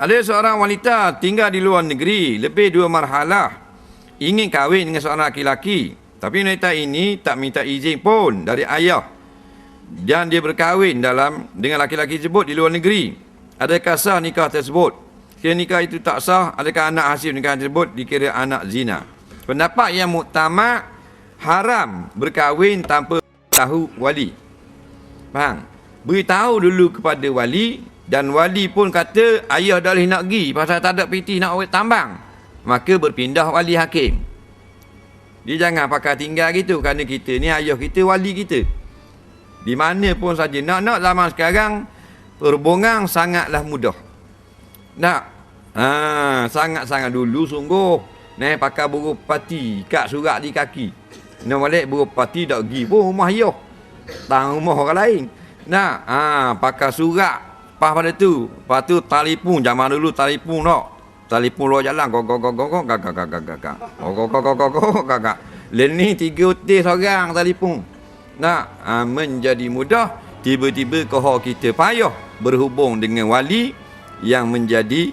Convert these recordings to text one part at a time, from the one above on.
Ada seorang wanita tinggal di luar negeri lebih dua marhalah ingin kahwin dengan seorang laki-laki tapi wanita ini tak minta izin pun dari ayah dan dia berkahwin dalam dengan laki-laki tersebut di luar negeri. Adakah sah nikah tersebut? Kira nikah itu tak sah, adakah anak hasil nikah tersebut dikira anak zina? Pendapat yang muktamad haram berkahwin tanpa tahu wali. Faham? Beritahu dulu kepada wali dan wali pun kata ayah dah boleh nak pergi pasal tak ada piti nak awet tambang. Maka berpindah wali hakim. Dia jangan pakai tinggal gitu kerana kita ni ayah kita wali kita. Di mana pun saja nak-nak zaman sekarang perhubungan sangatlah mudah. Nak ha, sangat-sangat dulu sungguh Nah, pakai buruk pati, kat surat di kaki. Nak balik buruk pati tak pergi pun rumah ayah. Tang rumah orang lain. Nak, ha, pakai surat Lepas pada tu, lepas tu telefon zaman dulu telefon nak. Telefon luar jalan kok kok kok kok kok kak kak kak kak kak. Kok kok kok kok kok kak kak. Leni tiga utis seorang telefon. Nak ha, menjadi mudah tiba-tiba kau kita payah berhubung dengan wali yang menjadi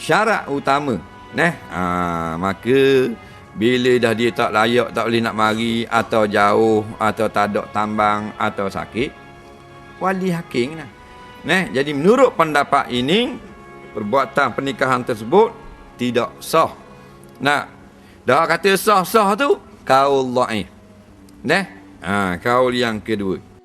syarat utama. Nah, ha, maka bila dah dia tak layak tak boleh nak mari atau jauh atau tak ada tambang atau sakit wali hakim lah. Nah, jadi menurut pendapat ini perbuatan pernikahan tersebut tidak sah. Nah, dah kata sah-sah tu kaul dhaif. Nah, ha, kaul yang kedua.